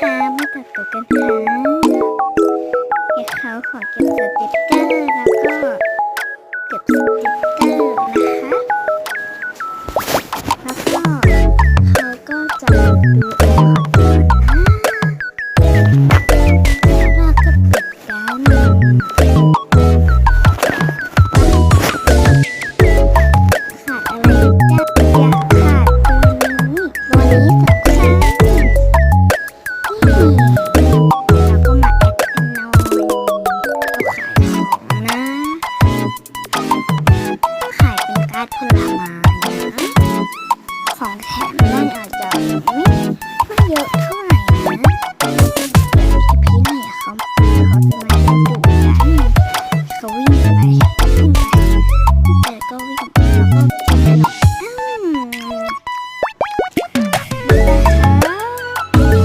คะ มาตัดตัวกันค่ะเก็บเขาขอเก็บสติกเกอร์แล้วก็เก็บสติกเกอร์นะคะ แล้วก็เขาก็จะดู ผลไม้นของแถมมันอาจจะไม่